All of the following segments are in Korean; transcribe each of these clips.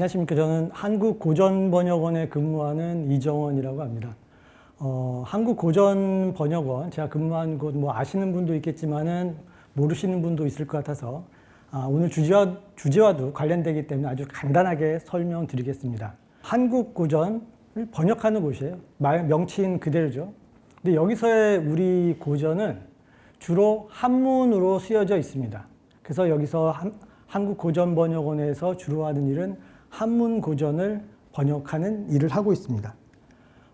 안녕하십니까. 저는 한국고전번역원에 근무하는 이정원이라고 합니다. 어, 한국고전번역원, 제가 근무한 곳 뭐 아시는 분도 있겠지만은 모르시는 분도 있을 것 같아서 아, 오늘 주제와, 주제와도 관련되기 때문에 아주 간단하게 설명드리겠습니다. 한국고전을 번역하는 곳이에요. 말, 명칭 그대로죠. 근데 여기서의 우리 고전은 주로 한문으로 쓰여져 있습니다. 그래서 여기서 한, 한국고전번역원에서 주로 하는 일은 한문 고전을 번역하는 일을 하고 있습니다.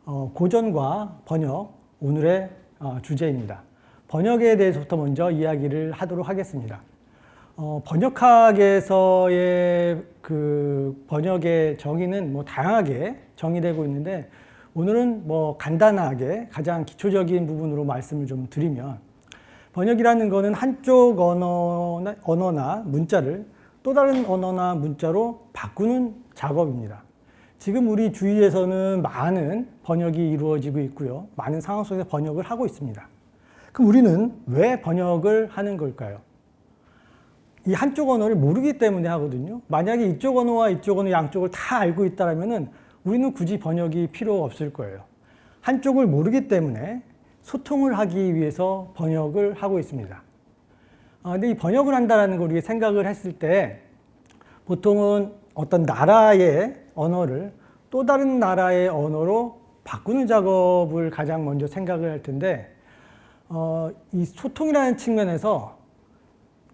어, 고전과 번역 오늘의 어, 주제입니다. 번역에 대해서부터 먼저 이야기를 하도록 하겠습니다. 어, 번역학에서의 그 번역의 정의는 뭐 다양하게 정의되고 있는데 오늘은 뭐 간단하게 가장 기초적인 부분으로 말씀을 좀 드리면 번역이라는 것은 한쪽 언어나, 언어나 문자를 또 다른 언어나 문자로 바꾸는 작업입니다. 지금 우리 주위에서는 많은 번역이 이루어지고 있고요. 많은 상황 속에서 번역을 하고 있습니다. 그럼 우리는 왜 번역을 하는 걸까요? 이 한쪽 언어를 모르기 때문에 하거든요. 만약에 이쪽 언어와 이쪽 언어 양쪽을 다 알고 있다면 우리는 굳이 번역이 필요 없을 거예요. 한쪽을 모르기 때문에 소통을 하기 위해서 번역을 하고 있습니다. 아, 근데 이 번역을 한다는 걸 우리가 생각을 했을 때 보통은 어떤 나라의 언어를 또 다른 나라의 언어로 바꾸는 작업을 가장 먼저 생각을 할 텐데 어, 이 소통이라는 측면에서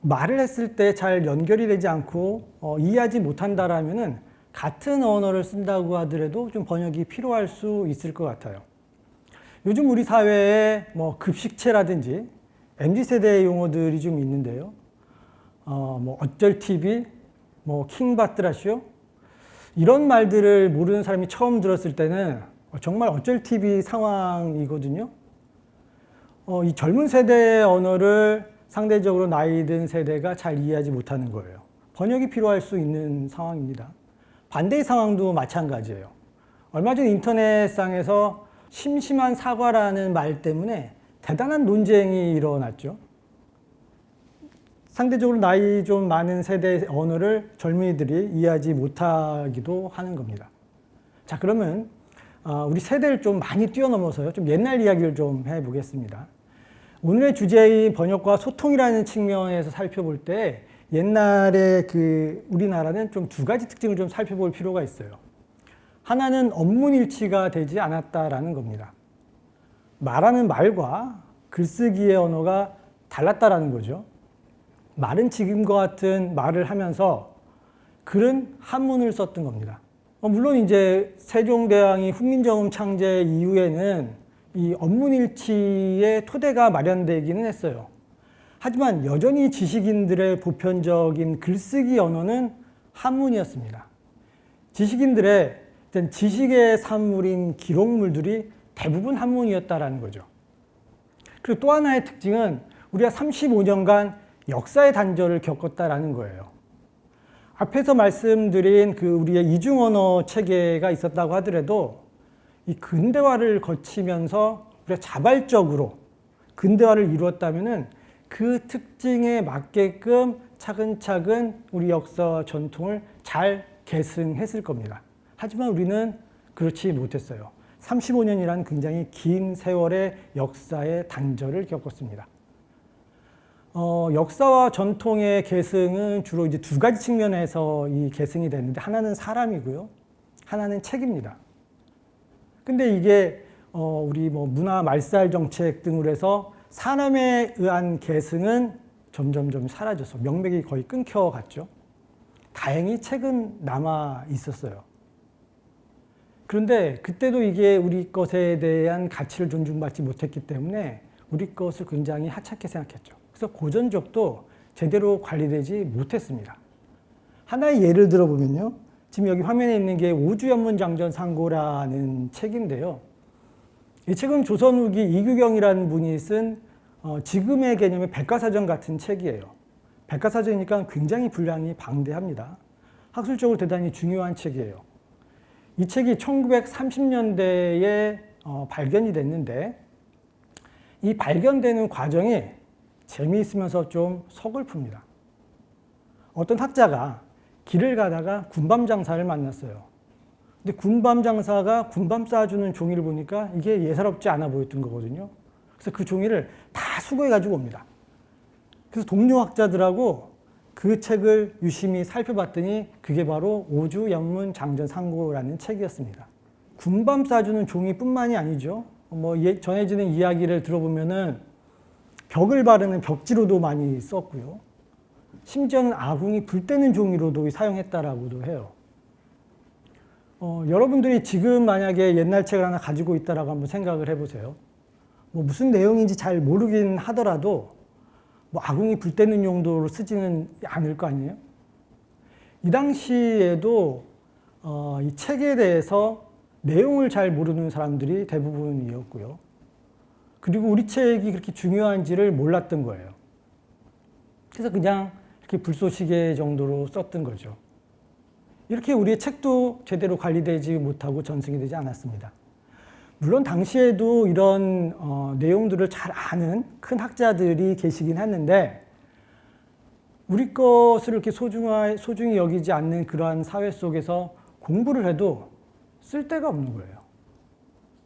말을 했을 때 잘 연결이 되지 않고 어, 이해하지 못한다라면은 같은 언어를 쓴다고 하더라도 좀 번역이 필요할 수 있을 것 같아요. 요즘 우리 사회에 뭐 급식체라든지 MZ 세대의 용어들이 좀 있는데요. 어, 뭐 어쩔 TV, 뭐 킹받드라쇼 이런 말들을 모르는 사람이 처음 들었을 때는 정말 어쩔 TV 상황이거든요. 어, 이 젊은 세대의 언어를 상대적으로 나이 든 세대가 잘 이해하지 못하는 거예요. 번역이 필요할 수 있는 상황입니다. 반대의 상황도 마찬가지예요. 얼마 전 인터넷상에서 심심한 사과라는 말 때문에 대단한 논쟁이 일어났죠. 상대적으로 나이 좀 많은 세대의 언어를 젊은이들이 이해하지 못하기도 하는 겁니다. 자, 그러면 어, 우리 세대를 좀 많이 뛰어넘어서요. 좀 옛날 이야기를 좀 해보겠습니다. 오늘의 주제의 번역과 소통이라는 측면에서 살펴볼 때 옛날에 그 우리나라는 좀 두 가지 특징을 좀 살펴볼 필요가 있어요. 하나는 언문일치가 되지 않았다라는 겁니다. 말하는 말과 글쓰기의 언어가 달랐다라는 거죠. 말은 지금과 같은 말을 하면서 글은 한문을 썼던 겁니다. 어, 물론 이제 세종대왕이 훈민정음 창제 이후에는 이 언문일치의 토대가 마련되기는 했어요. 하지만 여전히 지식인들의 보편적인 글쓰기 언어는 한문이었습니다. 지식인들의 지식의 산물인 기록물들이 대부분 한문이었다라는 거죠. 그리고 또 하나의 특징은 우리가 35년간 역사의 단절을 겪었다라는 거예요. 앞에서 말씀드린 그 우리의 이중 언어 체계가 있었다고 하더라도 이 근대화를 거치면서 우리가 자발적으로 근대화를 이루었다면은 그 특징에 맞게끔 차근차근 우리 역사 전통을 잘 계승했을 겁니다. 하지만 우리는 그렇지 못했어요. 35년이라는 굉장히 긴 세월의 역사의 단절을 겪었습니다. 어, 역사와 전통의 계승은 주로 이제 두 가지 측면에서 이 계승이 됐는데 하나는 사람이고요. 하나는 책입니다. 근데 이게 어, 우리 뭐 문화 말살 정책 등으로 해서 사람에 의한 계승은 점점점 사라져서 명맥이 거의 끊겨갔죠. 다행히 책은 남아 있었어요. 그런데 그때도 이게 우리 것에 대한 가치를 존중받지 못했기 때문에 우리 것을 굉장히 하찮게 생각했죠. 그래서 고전적도 제대로 관리되지 못했습니다. 하나의 예를 들어보면요. 지금 여기 화면에 있는 게 우주연문장전 상고라는 책인데요. 이 책은 조선 후기 이규경이라는 분이 쓴 어, 지금의 개념의 백과사전 같은 책이에요. 백과사전이니까 굉장히 분량이 방대합니다. 학술적으로 대단히 중요한 책이에요. 이 책이 1930년대에 어, 발견이 됐는데 이 발견되는 과정이 재미있으면서 좀 서글픕니다. 어떤 학자가 길을 가다가 군밤 장사를 만났어요. 근데 군밤 장사가 군밤 쌓아주는 종이를 보니까 이게 예사롭지 않아 보였던 거거든요. 그래서 그 종이를 다 수거해 가지고 옵니다. 그래서 동료 학자들하고 그 책을 유심히 살펴봤더니 그게 바로 오주 연문 장전 상고라는 책이었습니다. 군밤 싸주는 종이뿐만이 아니죠. 뭐 예- 전해지는 이야기를 들어보면은 벽을 바르는 벽지로도 많이 썼고요. 심지어는 아궁이 불 때는 종이로도 사용했다라고도 해요. 어, 여러분들이 지금 만약에 옛날 책을 하나 가지고 있다라고 한번 생각을 해보세요. 뭐 무슨 내용인지 잘 모르긴 하더라도 뭐 아궁이 불 때는 용도로 쓰지는 않을 거 아니에요? 이 당시에도 어, 이 책에 대해서 내용을 잘 모르는 사람들이 대부분이었고요. 그리고 우리 책이 그렇게 중요한지를 몰랐던 거예요. 그래서 그냥 이렇게 불쏘시개 정도로 썼던 거죠. 이렇게 우리의 책도 제대로 관리되지 못하고 전승이 되지 않았습니다. 물론 당시에도 이런 어, 내용들을 잘 아는 큰 학자들이 계시긴 했는데 우리 것을 이렇게 소중하, 소중히 여기지 않는 그러한 사회 속에서 공부를 해도 쓸데가 없는 거예요.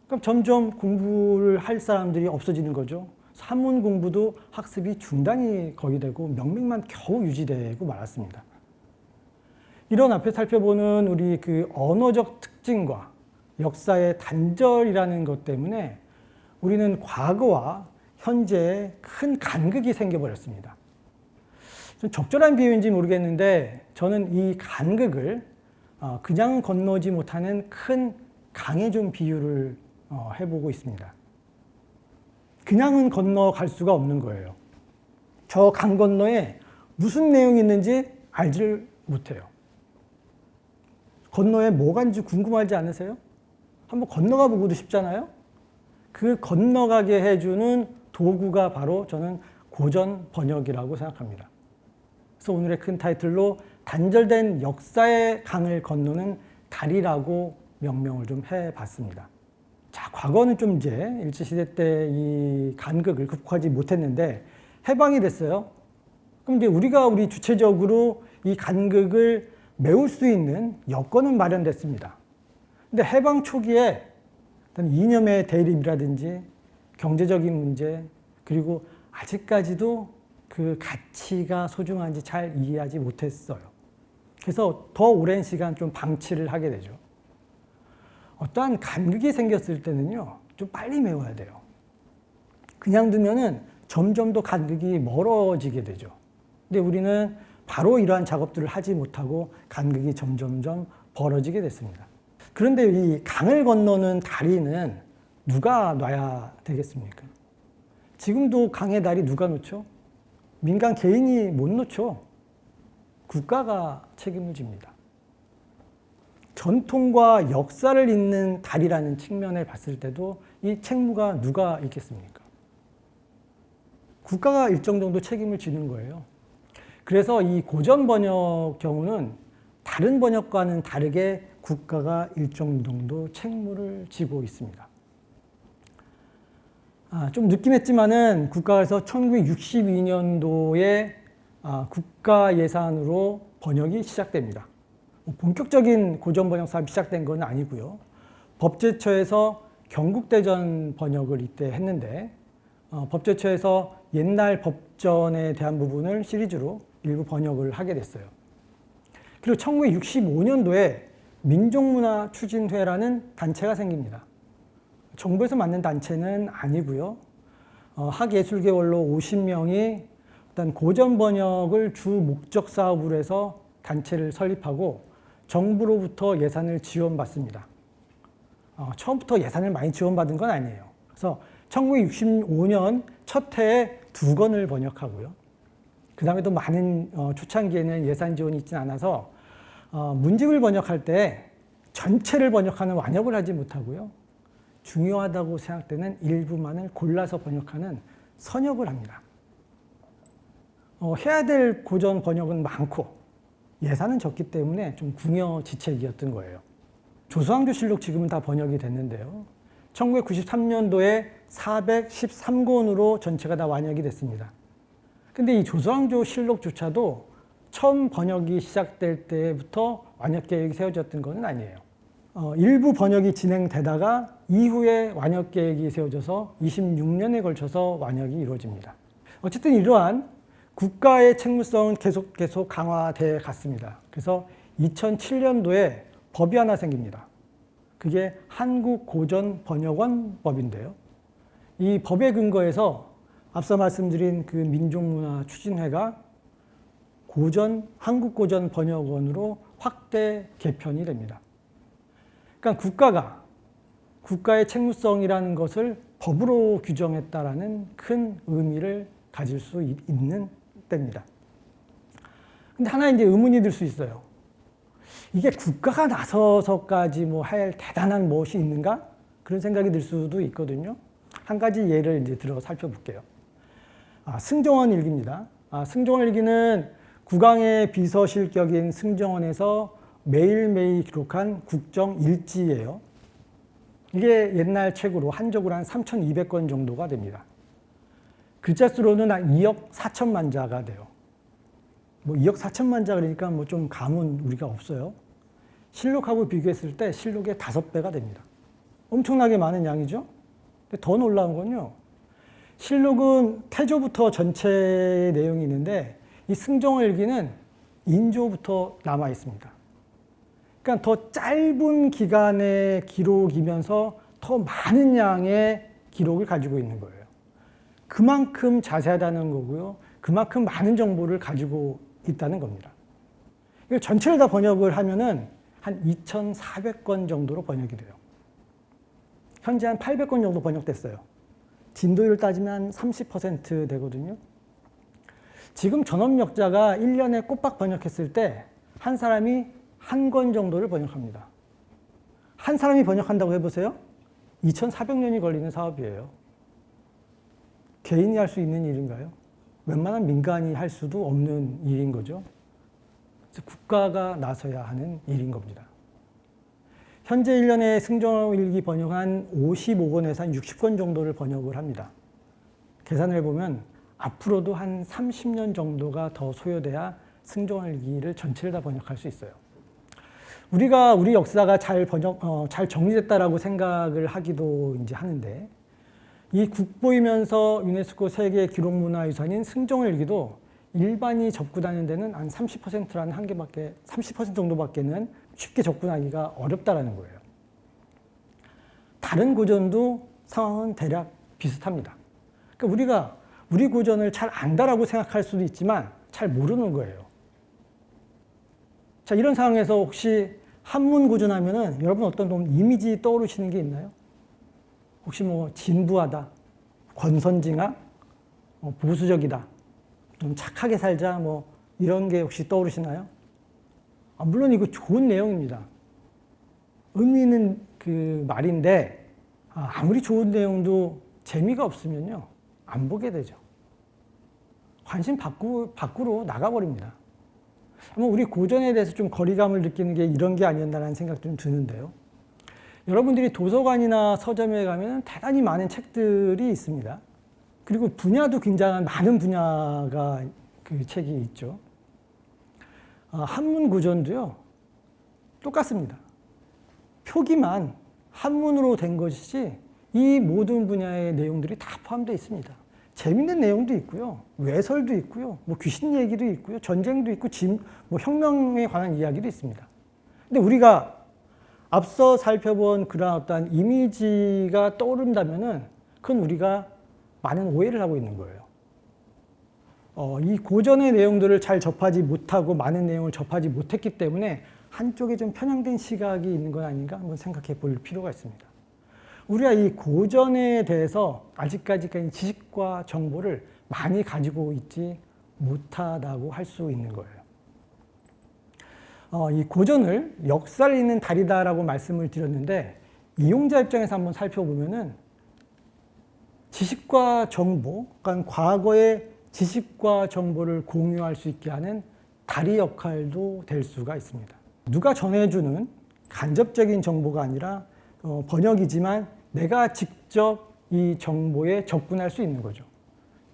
그럼 점점 공부를 할 사람들이 없어지는 거죠. 사문 공부도 학습이 중단이 거의 되고 명맥만 겨우 유지되고 말았습니다. 이런 앞에 살펴보는 우리 그 언어적 특징과 역사의 단절이라는 것 때문에 우리는 과거와 현재에 큰 간극이 생겨버렸습니다. 좀 적절한 비유인지 모르겠는데 저는 이 간극을 어, 그냥 건너지 못하는 큰 강에 좀 비유를 어, 해보고 있습니다. 그냥은 건너갈 수가 없는 거예요. 저 강 건너에 무슨 내용이 있는지 알지를 못해요. 건너에 뭐가 있는지 궁금하지 않으세요? 한번 건너가 보고도 싶잖아요? 그 건너가게 해주는 도구가 바로 저는 고전 번역이라고 생각합니다. 그래서 오늘의 큰 타이틀로 단절된 역사의 강을 건너는 다리라고 명명을 좀 해봤습니다. 자, 과거는 좀 이제 일제시대 때 이 간극을 극복하지 못했는데 해방이 됐어요. 그럼 이제 우리가 우리 주체적으로 이 간극을 메울 수 있는 여건은 마련됐습니다. 근데 해방 초기에 어떤 이념의 대립이라든지 경제적인 문제 그리고 아직까지도 그 가치가 소중한지 잘 이해하지 못했어요. 그래서 더 오랜 시간 좀 방치를 하게 되죠. 어떠한 간극이 생겼을 때는요, 좀 빨리 메워야 돼요. 그냥 두면은 점점 더 간극이 멀어지게 되죠. 근데 우리는 바로 이러한 작업들을 하지 못하고 간극이 점점점 벌어지게 됐습니다. 그런데 이 강을 건너는 다리는 누가 놔야 되겠습니까? 지금도 강의 다리 누가 놓죠? 민간 개인이 못 놓죠. 국가가 책임을 집니다. 전통과 역사를 잇는 다리라는 측면을 봤을 때도 이 책무가 누가 있겠습니까? 국가가 일정 정도 책임을 지는 거예요. 그래서 이 고전 번역 경우는 다른 번역과는 다르게 국가가 일정 정도 책무를 지고 있습니다. 아, 좀 늦긴 했지만은 국가에서 1962년도에 아, 국가 예산으로 번역이 시작됩니다. 뭐 본격적인 고전 번역 사업이 시작된 건 아니고요. 법제처에서 경국대전 번역을 이때 했는데 어, 법제처에서 옛날 법전에 대한 부분을 시리즈로 일부 번역을 하게 됐어요. 그리고 1965년도에 민족문화 추진회라는 단체가 생깁니다. 정부에서 만든 단체는 아니고요. 어, 학예술계열로 50명이 어떤 고전 번역을 주 목적 사업으로 해서 단체를 설립하고 정부로부터 예산을 지원받습니다. 어, 처음부터 예산을 많이 지원받은 건 아니에요. 그래서 1965년 첫 해에 두 권을 번역하고요. 그 다음에도 많은 어, 초창기에는 예산 지원이 있지는 않아서 어, 문집을 번역할 때 전체를 번역하는 완역을 하지 못하고요. 중요하다고 생각되는 일부만을 골라서 번역하는 선역을 합니다. 어, 해야 될 고전 번역은 많고 예산은 적기 때문에 좀 궁여지책이었던 거예요. 조선왕조실록 지금은 다 번역이 됐는데요. 1993년도에 413권으로 전체가 다 완역이 됐습니다. 근데 이 조선왕조실록조차도 처음 번역이 시작될 때부터 완역 계획이 세워졌던 것은 아니에요. 어, 일부 번역이 진행되다가 이후에 완역 계획이 세워져서 26년에 걸쳐서 완역이 이루어집니다. 어쨌든 이러한 국가의 책무성은 계속 계속 강화돼 갔습니다. 그래서 2007년도에 법이 하나 생깁니다. 그게 한국 고전 번역원 법인데요. 이 법에 근거해서 앞서 말씀드린 그 민족문화 추진회가 고전 한국 고전 번역원으로 확대 개편이 됩니다. 그러니까 국가가 국가의 책무성이라는 것을 법으로 규정했다라는 큰 의미를 가질 수 있- 있는 때입니다. 근데 하나 이제 의문이 들 수 있어요. 이게 국가가 나서서까지 뭐 할 대단한 무엇이 있는가? 그런 생각이 들 수도 있거든요. 한 가지 예를 이제 들어 살펴볼게요. 아, 승정원 일기입니다. 아, 승정원 일기는 국왕의 비서실격인 승정원에서 매일매일 기록한 국정 일지예요. 이게 옛날 책으로 한적으로 한 3,200건 정도가 됩니다. 글자 수로는 한 2억 4천만 자가 돼요. 뭐 2억 4천만 자 그러니까 뭐 좀 감은 우리가 없어요. 실록하고 비교했을 때 실록의 다섯 배가 됩니다. 엄청나게 많은 양이죠. 근데 더 놀라운 건요. 실록은 태조부터 전체 내용이 있는데 이 승정일기는 인조부터 남아 있습니다. 그러니까 더 짧은 기간의 기록이면서 더 많은 양의 기록을 가지고 있는 거예요. 그만큼 자세하다는 거고요. 그만큼 많은 정보를 가지고 있다는 겁니다. 이걸 전체를 다 번역을 하면은 한 2,400건 정도로 번역이 돼요. 현재 한 800건 정도 번역됐어요. 진도율 따지면 30% 되거든요. 지금 전업력자가 1년에 꼬박 번역했을 때 한 사람이 한 권 정도를 번역합니다. 한 사람이 번역한다고 해보세요. 2,400년이 걸리는 사업이에요. 개인이 할 수 있는 일인가요? 웬만한 민간이 할 수도 없는 일인 거죠. 국가가 나서야 하는 일인 겁니다. 현재 1년에 승정일기 번역 한 55권에서 한 60권 정도를 번역을 합니다. 계산을 해보면 앞으로도 한 30년 정도가 더 소요돼야 승정일기를 전체를 다 번역할 수 있어요. 우리가 우리 역사가 잘 번역, 어, 잘 정리됐다라고 생각을 하기도 이제 하는데 이 국보이면서 유네스코 세계 기록문화유산인 승정일기도 일반이 접근하는 데는 한 30%라는 한계밖에 30% 정도밖에는 쉽게 접근하기가 어렵다라는 거예요. 다른 고전도 상황은 대략 비슷합니다. 그러니까 우리가 우리 고전을 잘 안다라고 생각할 수도 있지만 잘 모르는 거예요. 자, 이런 상황에서 혹시 한문 고전 하면은 여러분 어떤 좀 이미지 떠오르시는 게 있나요? 혹시 뭐 진부하다, 권선징악, 어, 보수적이다, 좀 착하게 살자, 뭐 이런 게 혹시 떠오르시나요? 아, 물론 이거 좋은 내용입니다. 의미 있는 그 말인데 아, 아무리 좋은 내용도 재미가 없으면요 안 보게 되죠. 관심 밖으로, 밖으로 나가버립니다. 아마 우리 고전에 대해서 좀 거리감을 느끼는 게 이런 게 아니었나라는 생각 좀 드는데요. 여러분들이 도서관이나 서점에 가면 대단히 많은 책들이 있습니다. 그리고 분야도 굉장한 많은 분야가 그 책이 있죠. 아, 한문 고전도요, 똑같습니다. 표기만 한문으로 된 것이지 이 모든 분야의 내용들이 다 포함되어 있습니다. 재밌는 내용도 있고요, 외설도 있고요, 뭐 귀신 얘기도 있고요, 전쟁도 있고, 진, 뭐 혁명에 관한 이야기도 있습니다. 근데 우리가 앞서 살펴본 그런 어떤 이미지가 떠오른다면은 그건 우리가 많은 오해를 하고 있는 거예요. 어, 이 고전의 내용들을 잘 접하지 못하고 많은 내용을 접하지 못했기 때문에 한쪽에 좀 편향된 시각이 있는 건 아닌가 한번 생각해 볼 필요가 있습니다. 우리가 이 고전에 대해서 아직까지 지식과 정보를 많이 가지고 있지 못하다고 할 수 있는 거예요. 어, 이 고전을 역사를 잇는 달이다라고 말씀을 드렸는데 이용자 입장에서 한번 살펴보면은 지식과 정보, 그러니까 과거의 지식과 정보를 공유할 수 있게 하는 다리 역할도 될 수가 있습니다. 누가 전해주는 간접적인 정보가 아니라 어, 번역이지만 내가 직접 이 정보에 접근할 수 있는 거죠.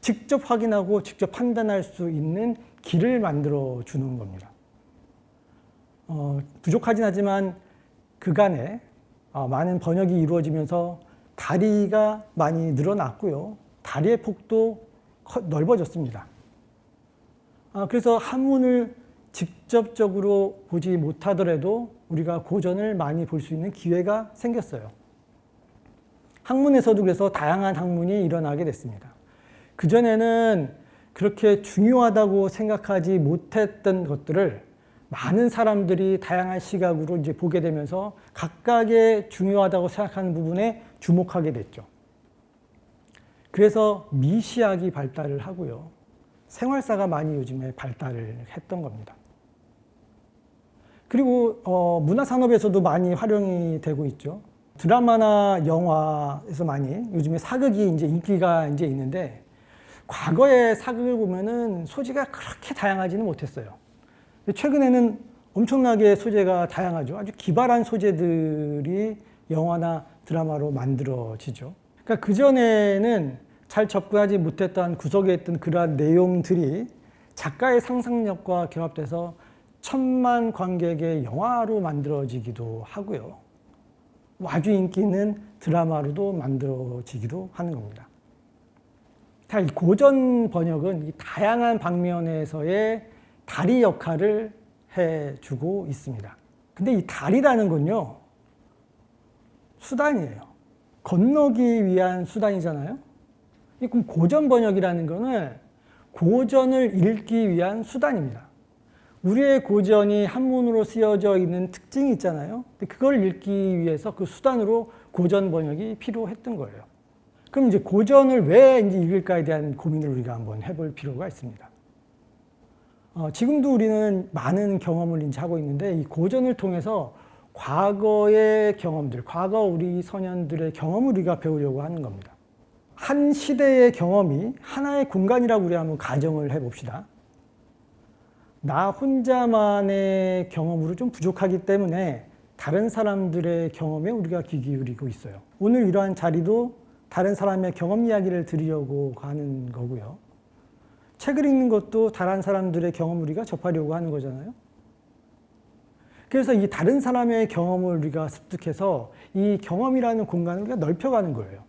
직접 확인하고 직접 판단할 수 있는 길을 만들어 주는 겁니다. 어, 부족하진 하지만 그간에 어, 많은 번역이 이루어지면서 다리가 많이 늘어났고요. 다리의 폭도 커- 넓어졌습니다. 아, 그래서 한문을 직접적으로 보지 못하더라도 우리가 고전을 많이 볼 수 있는 기회가 생겼어요. 학문에서도 그래서 다양한 학문이 일어나게 됐습니다. 그전에는 그렇게 중요하다고 생각하지 못했던 것들을 많은 사람들이 다양한 시각으로 이제 보게 되면서 각각의 중요하다고 생각하는 부분에 주목하게 됐죠. 그래서 미시학이 발달을 하고요. 생활사가 많이 요즘에 발달을 했던 겁니다. 그리고 어, 문화산업에서도 많이 활용이 되고 있죠. 드라마나 영화에서 많이 요즘에 사극이 이제 인기가 이제 있는데 과거의 사극을 보면은 소재가 그렇게 다양하지는 못했어요. 최근에는 엄청나게 소재가 다양하죠. 아주 기발한 소재들이 영화나 드라마로 만들어지죠. 그러니까 그전에는 잘 접근하지 못했던 구석에 있던 그러한 내용들이 작가의 상상력과 결합돼서 천만 관객의 영화로 만들어지기도 하고요. 아주 인기 있는 드라마로도 만들어지기도 하는 겁니다. 자, 이 고전 번역은 이 다양한 방면에서의 다리 역할을 해주고 있습니다. 근데 이 다리라는 건요, 수단이에요. 건너기 위한 수단이잖아요. 이 그럼 고전 번역이라는 거는 고전을 읽기 위한 수단입니다. 우리의 고전이 한문으로 쓰여져 있는 특징이 있잖아요. 근데 그걸 읽기 위해서 그 수단으로 고전 번역이 필요했던 거예요. 그럼 이제 고전을 왜 이제 읽을까에 대한 고민을 우리가 한번 해볼 필요가 있습니다. 어, 지금도 우리는 많은 경험을 이제 하고 있는데 이 고전을 통해서 과거의 경험들, 과거 우리 소년들의 경험을 우리가 배우려고 하는 겁니다. 한 시대의 경험이 하나의 공간이라고 우리 한번 가정을 해봅시다. 나 혼자만의 경험으로 좀 부족하기 때문에 다른 사람들의 경험에 우리가 귀 기울이고 있어요. 오늘 이러한 자리도 다른 사람의 경험 이야기를 들으려고 하는 거고요. 책을 읽는 것도 다른 사람들의 경험을 우리가 접하려고 하는 거잖아요. 그래서 이 다른 사람의 경험을 우리가 습득해서 이 경험이라는 공간을 우리가 넓혀가는 거예요.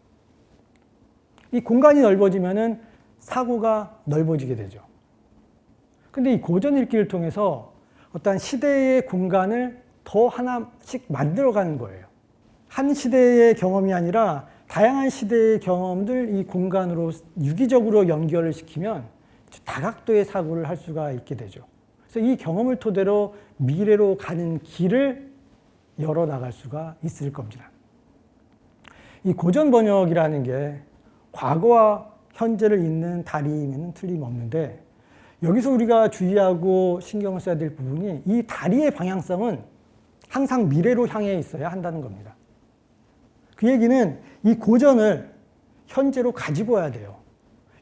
이 공간이 넓어지면은 사고가 넓어지게 되죠. 근데 이 고전 읽기를 통해서 어떤 시대의 공간을 더 하나씩 만들어가는 거예요. 한 시대의 경험이 아니라 다양한 시대의 경험들 이 공간으로 유기적으로 연결을 시키면 다각도의 사고를 할 수가 있게 되죠. 그래서 이 경험을 토대로 미래로 가는 길을 열어 나갈 수가 있을 겁니다. 이 고전 번역이라는 게 과거와 현재를 잇는 다리면 틀림없는데 여기서 우리가 주의하고 신경을 써야 될 부분이 이 다리의 방향성은 항상 미래로 향해 있어야 한다는 겁니다. 그 얘기는 이 고전을 현재로 가지고 와야 돼요.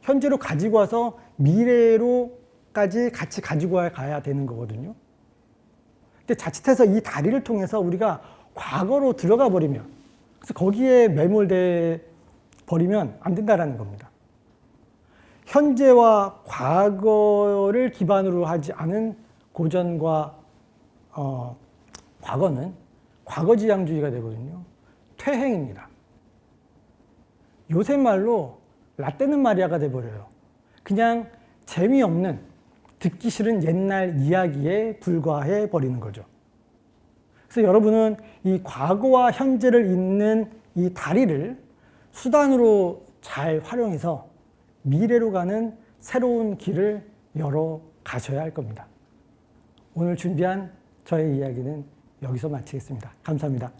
현재로 가지고 와서 미래로까지 같이 가지고 가야 되는 거거든요. 근데 자칫해서 이 다리를 통해서 우리가 과거로 들어가 버리면 그래서 거기에 매몰돼 버리면 안 된다라는 겁니다. 현재와 과거를 기반으로 하지 않은 고전과 어, 과거는 과거지향주의가 되거든요. 퇴행입니다. 요새 말로 라떼는 마리아가 돼버려요. 그냥 재미없는 듣기 싫은 옛날 이야기에 불과해 버리는 거죠. 그래서 여러분은 이 과거와 현재를 잇는 이 다리를 수단으로 잘 활용해서 미래로 가는 새로운 길을 열어 가셔야 할 겁니다. 오늘 준비한 저의 이야기는 여기서 마치겠습니다. 감사합니다.